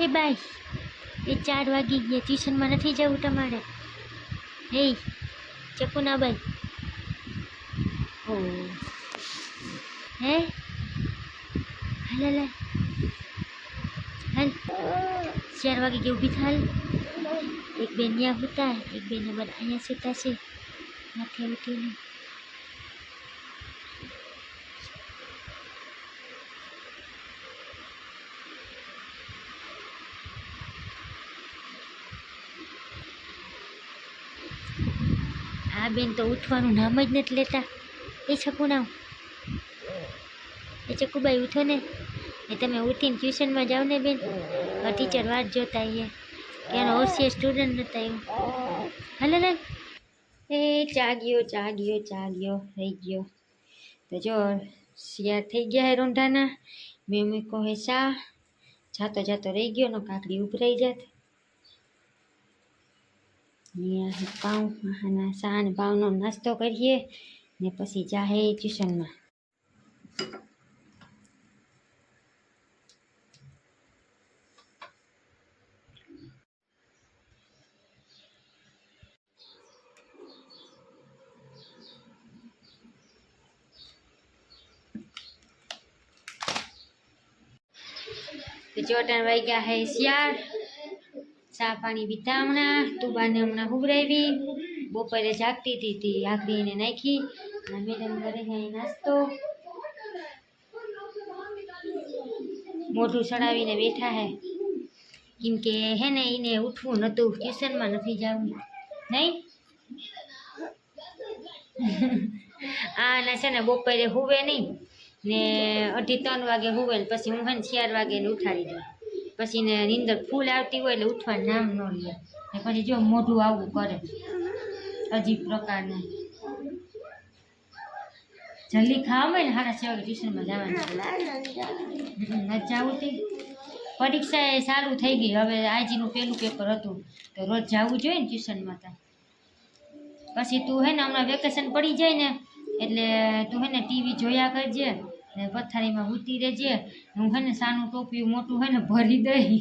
એ by એ ચાર વાગી ગયા. ટ્યુશનમાં નથી જવું તમારે? હે ચકુના બાઈ ઓ હે? હાલ હાલ હાલ. ચાર વાગે કે ઊભી થાલ. એક બેન ત્યાં હોતા, એક બેન બધા અહીંયા સુતા છે. માથે ઉઠીને. બેન તો ઉઠવાનું નામ જ નથી લેતા. એ છકુનાવ એ ચકુબાઈ ઉઠો ને. એ તમે ઉઠીને ટ્યુશનમાં જાઓ ને બેન. આ ટીચર વાત જોતા એ એનો હોશિયાર સ્ટુડન્ટ હતા એવું હાલે ને. એ ચાગ્યો ચાગ્યો ચાગ્યો થઈ ગયો. તો જો શિયાર થઈ ગયા હે રોંઢાના. મેં મૂકો હે શા. જાતો જાતો રહી ગયો ને કાકડી ઉભરાઈ જાત. અહીંયા પાઉં આના શા પાઉંનો નાસ્તો કરીએ ને પછી જાહે ટ્યુશનમાં. ચોટાણ વાગ્યા હે શિયાળ. ચા પાણી પીધા હમણાં તુબાને હમણાં હુબરાવી બપોરે જાગતી હતી તે આખરી એને નાખી અને મેડમ ઘરે જાય નાસ્તો મોઢું ચડાવીને બેઠા હે કેમ કે હે ને એને ઉઠવું નહોતું ટ્યુશનમાં નથી જવું નહીં આ ને છે ને બપોરે હુવે નહીં ને અઢી ત્રણ વાગે હુવે ને પછી હું હે ને ચાર વાગે એને ઉઠાડી દઉં પછી ને નીંદર ફૂલ આવતી હોય એટલે ઉઠવા નામ ન લે. ને પછી જો મોઢું આવું કરે. અજીબ પ્રકારનું. જલ્દી ખાવા હોય ને સાડા છ વાગે ટ્યુશનમાં જવાનું. નથી જવું તે પરીક્ષા એ સારું થઈ ગઈ. હવે આજનું પેલું પેપર હતું. તો રોજ જવું જોઈએ ને ટ્યુશનમાં તો. પછી તું હે ને હમણાં વેકેશન પડી જાય ને, એટલે તું હે ને ટીવી જોયા કરજે. ને પથારીમાં ઉતી રહેજે. હું હે ને સાનું ટોપિયું મોટું હે ને ભરી દઈ.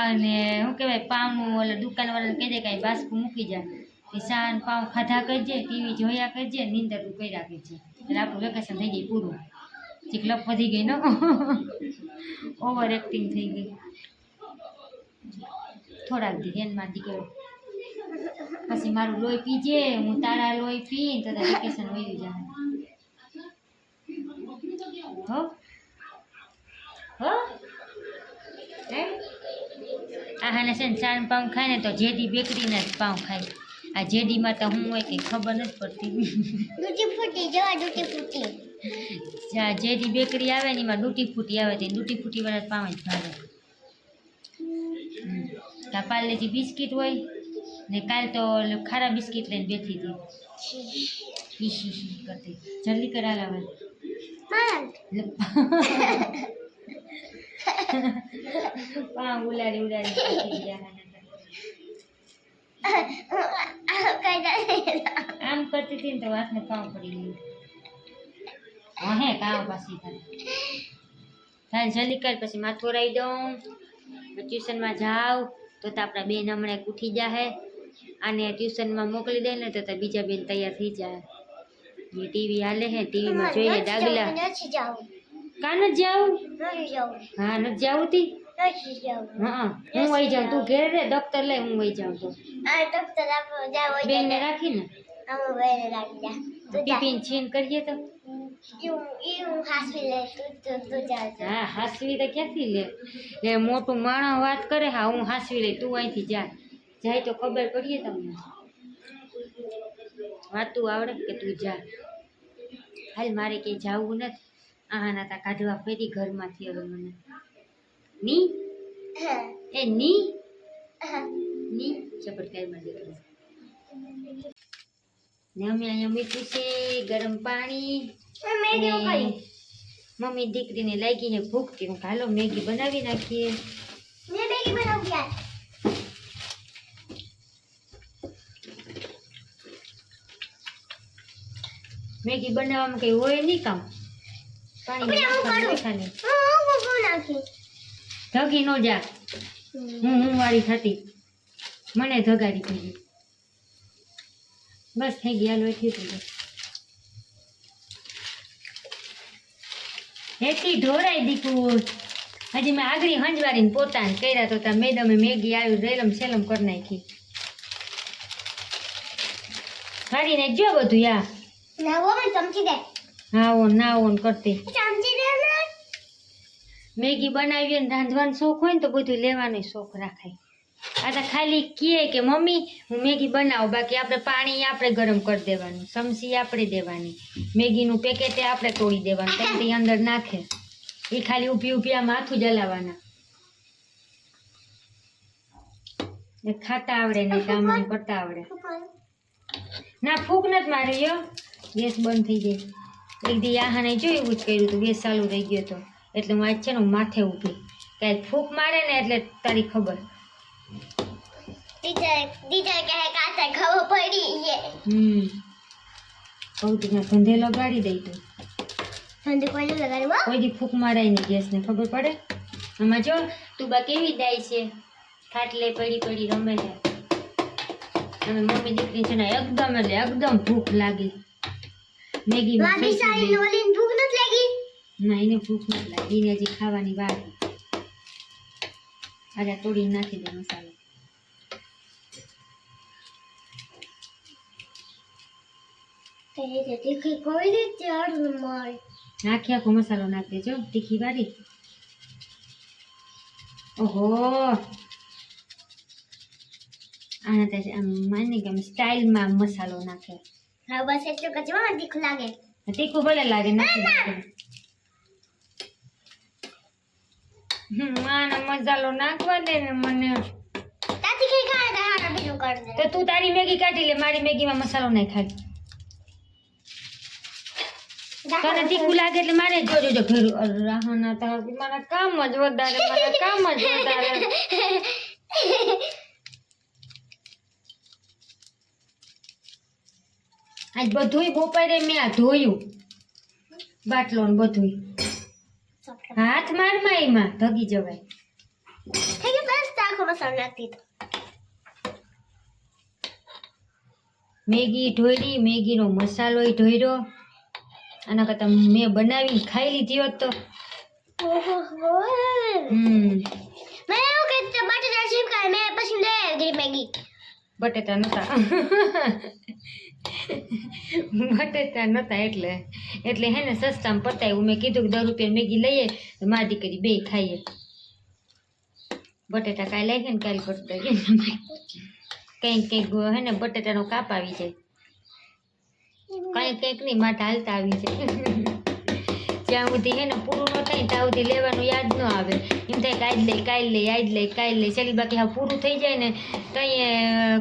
અને શું કહેવાય પાઉનું ઓલે દુકાનવાળાને કહી દે કાંઈ બાસ્કું મૂકી જા. સાન પાવ ખાધા કરજે, ટીવી જોયા કરજે નીંદર તું કર્યા કરજે. એટલે આપણું વેકેશન થઈ ગઈ પૂરું. ચીકલપ વધી ગઈ ને? ઓવર એક્ટિંગ થઈ ગઈ. થોડાક ધ્યાનમાં દીકરો. પછી મારું લોહી પીજે, હું તારા લોહી પી તો વેકેશન વયું જાય. હો હો હે આ હાને છે ને ચાર પાઉં ખાય ને તો જેડી બેકરીના જ પાઉં ખાય આ જેડીમાં તો હું હોય કંઈ ખબર નથી પડતી. ડૂટી ફૂટી જવા ડૂટી ફૂટી. જ્યાં જેડી બેકરી આવે ને એમાં ડૂટી ફૂટી આવે તે ડૂટી ફૂટી વાળા જ પાઉં જ ભાવે. હમ. કાં પાર્લેજી બિસ્કિટ હોય ને કાલ તો ઓલું ખારા બિસ્કિટ લઈને બેઠી હતી. હી હી હી કરતી? જલ્દી કરા લાવે પા ઉલાડી ઉલાડી આમ કરતી હતી ને તો હાથને કામ પડી ગયું. હે કામ પાછી થાય. જલ્દી કર, પછી માથું રાઈ દઉં. ટ્યુશનમાં જાઉં તો તો આપણા બેન હમણાં ઉઠી જાહે. આને ટ્યુશનમાં મોકલી દે ને તો બીજા બેન તૈયાર થઈ જાય. એ ટીવી હાલે હે ટીવીમાં જોઈએ ડાગલા નથી જાવું કાં નથી જાવું? નથી જાવું. હા નથી જાવું તી? નથી જાવું. હા હું વહી જાઉં. તું ઘેર રે દફતર લઈ હું વહી જાઉં તો. આ ડોક્ટર આપણો જાવ બેનને રાખીને આમ વેરે લાગી જા. તું જા. ટિફિન છીન કરીએ તો? જા જા. હા હાસવી તો ક્યાંથી લે? એ મોટું માણસ વાત કરે હા હું હાસવી લઈ તું અહીંથી જા. જાય તો ખબર પડીએ તમને. વાતું આવડે કે તું જા. હાલ મારે ક્યાંય જાવું નથી. આહાના તા કાઢવા ફેરી ઘરમાંથી હવે મને. ની? એ ની? ની? ચપટકાઈમાં દેખાય. ને અમે અહીંયા મીઠું છે ગરમ પાણી મમ્મી દીકરીને લાગીને ભૂખ કે હું હાલો મેગી બનાવી નાખીએ મેં મેગી બનાવી યાર મેગી બનાવવામાં કઈ હોય નહીં કામ? પાણી ધગી નો જા. હું હું વાળી થતી મને ધગાડી દીધી બસ થઈ ગયા એટલી થઈ એટલી ઢોરાઈ દીકું. હજી મેં આગળી હંજવારીને પોતાને કર્યા તો ત્યાં મેડમે મેગી આવ્યું રેલમ સેલમ કરી નાખી. હારીને જો બધું યા. ના મને સમજી દે. હા ઓન ના ઓન કરતી. સમજી દે ને. મેગી બનાવી ને રાંધવાનો શોખ હોય ને તો બધું લેવાનો શોખ રાખાય આ તો ખાલી કહે કે મમ્મી હું મેગી બનાવું. બાકી આપણે પાણી આપણે ગરમ કરી દેવાનું. સમસી આપણે દેવાની. મેગીનું પેકેટ આપણે તોડી દેવાનું. તેમ તે અંદર નાખે. એ ખાલી ઊભી ઊભી આ માથું જલાવાના ખાતા આવડે ને કામ કરતા આવડે. ના ફૂક નથી માર્યો ગેસ બંધ થઈ જાય. એક દી આહાને જોયું એવું જ કર્યું હતું ગેસ ચાલુ રહી ગયો હતો એટલે હું આજ છે ને માથે ઊભી. કાંઈ ફૂક મારે ને એટલે તારી ખબર. હમ. તું ધંધે લગાડી દઈ તું. ઠંડી કોઈને લગાડવો કોઈ દી ફૂક મારાય નહીં ગેસને ખબર પડે? આમાં જો તું બા કેવી દાય છે? ખાટલે પડી પડી રમે છે. અને મમ્મી દીકરી છે ને એકદમ એટલે એકદમ ભૂખ લાગી. મેગી ભાભી સારી નોલીન ભૂખ નથી લાગી? ના એને ભૂખ નથી લાગી. એને હજી ખાવાની વાર અરે તોડી નાખી દે મસાલો. તીખી કોઈ રીતે અડન મળે નાખી આખો મસાલો નાખી દેજો. તીખી વારી ઓહો! આના ત્યાં આમ માની કે સ્ટાઇલમાં મસાલો નાખે. હા બસ એટલું કચવા તીખું લાગે. તીખું ભલે લાગે નથી માને મસાલો નાખવા દે ને મને. તાતી કઈ ખાય તો હારા બીજું કરી દે. તો તું તારી મેગી કાઢી લે મારી મેગીમાં મસાલો નહીં ખાલી તને તીખું લાગે એટલે મારે જોજો જો ઘર રાહના તાર મારા કામ જ વધારે મારા કામ જ વધારે. આજ બધુંય બપોરે મેં આ ધોયું. બાટલો ને બધુંય. હાથ મારમાં એમાં ભગી જવાય. થઈ ગયું બસ તાખો મસાલો નાખી દીધો. મેગી ઢોળી મેગીનો મસાલો ઢોળ્યો આના કરતાં મેં બનાવીને ખાઈ લીધી હોત તો. મેં એવું કે મેં પછી લે મેગી. બટેટા નહોતા. બટેટા નહોતા એટલે. એટલે હે ને સસ્તામાં પતાવ્યું. મેં કીધું કે દસ રૂપિયા મેગી લઈએ તો મારી દીકરી બે ખાઈએ. બટેટા કાંઈ લાગે ને કાલે પડતા કંઈક કંઈક હે ને બટેટાનો કાપ આવી જાય. કંઈક કંઈક નહીં માટે હાલતા આવી જાય. જ્યાં સુધી હે ને પૂરું ન થાય ત્યાં સુધી લેવાનું યાદ ન આવે. એમ થાય કે આજ લઈ કાલ લઈ આજ લઈ કાલ લઈ. ચાલી બાકી હા પૂરું થઈ જાય ને તો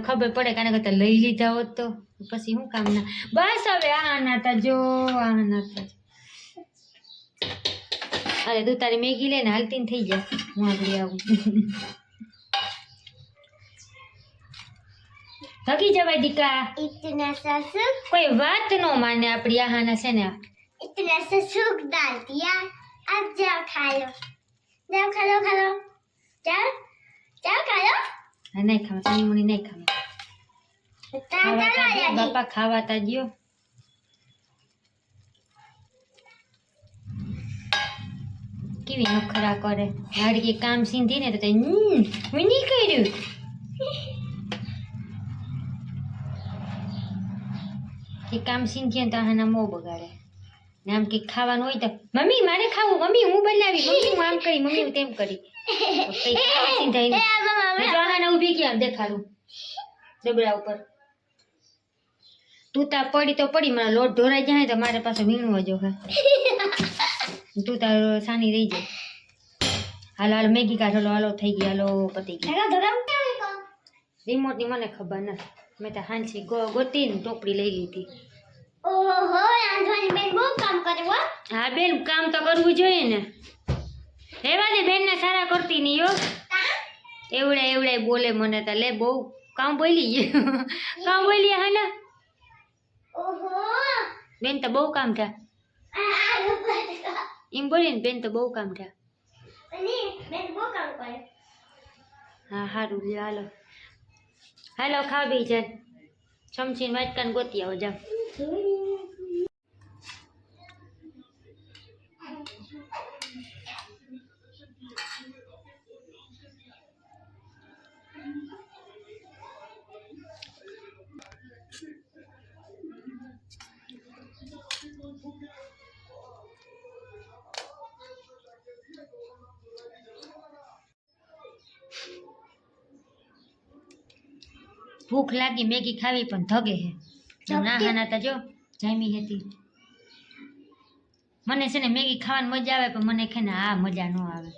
ખબર પડે કાને કરતાં લઈ લીધા હોત તો. પછી શું કામના બસ હવે આ નાતા જો આ નાતા અરે તું તારી મેગી લઈને હાલતી થઈ જા. હું આગળ આવું. થકી જવાય દીકરા કોઈ વાત નો માને આપણી આહાના છે ને इतना सा सुख डाल दिया अब जाओ खा लो जाओ खा लो खा लो जाओ जाओ खा लो હા, નહીં ખાવા સાની મુની નહીં ખાવા ताता ખાવા તા દ્યો, लगा બાપા ખાવા તા દ્યો કેવી નખરા કરે હારી કે કામ સીંધી ને તો તે હમ મેં નહીં કર્યું કે કામ સીંધીએ ને તો આના મોં બગાડે ને આમ કે ખાવાનું હોય તો મમ્મી મારે ખાવું મમ્મી હું બનાવી મમ્મી હું આમ કરી મમ્મી હું તેમ કરી. કઈ ખાવાથી થઈને દેખાડું. ડબડા ઉપર. તું તાર પડી તો પડી મારા લોટ ઢોરાઈ જાય તો મારે પાસે વીણવો જો હા તું તાર સાની રહી જાય હાલો હાલો મેગી કાઢો હાલો થઈ ગઈ હાલો પતી ગઈ. રિમોટની મને ખબર નથી. મેં તો હાંસી ગોતીને ટોપડી લઈ લીધી. ઓહો રાંધવાની બેન બહુ કામ કરવો હા. બેન કામ તો કરવું જોઈએ ને. રહેવા દે બેન ને સારા કરતી નહીં યો એવડે એવડે બોલે મને તો લે બહુ કામ બોલી કામ બોલી હા ને. બેન તો બહુ કામ થયા. એમ બોલી ને બેન તો બહુ કામ થયા. હા સારું હાલો. હાલો ખા બીજા ચમચીને વાટકાને ગોતી આવો જાઓ ભૂખ લાગી મેગી ખાવી પણ ધગે હે. ના હાના તા જો જામી હતી. મને છે ને મેગી ખાવાની મજા આવે પણ મને છે ને આ મજા ન આવે.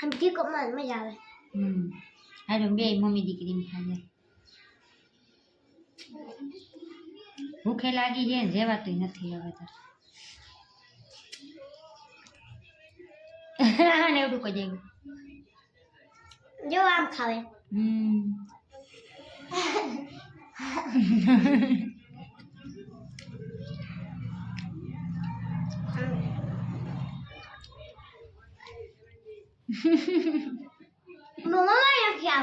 આમ તીખો મને મજા આવે. હમ. હાલો બે મમ્મી દીકરી ખાઈએ ભૂખે લાગી છે ને રેવાતું નથી હવે તો. ને એવડું કોઈ જાય જો આમ ખાવે. હમ. મમ્મા નથી આવે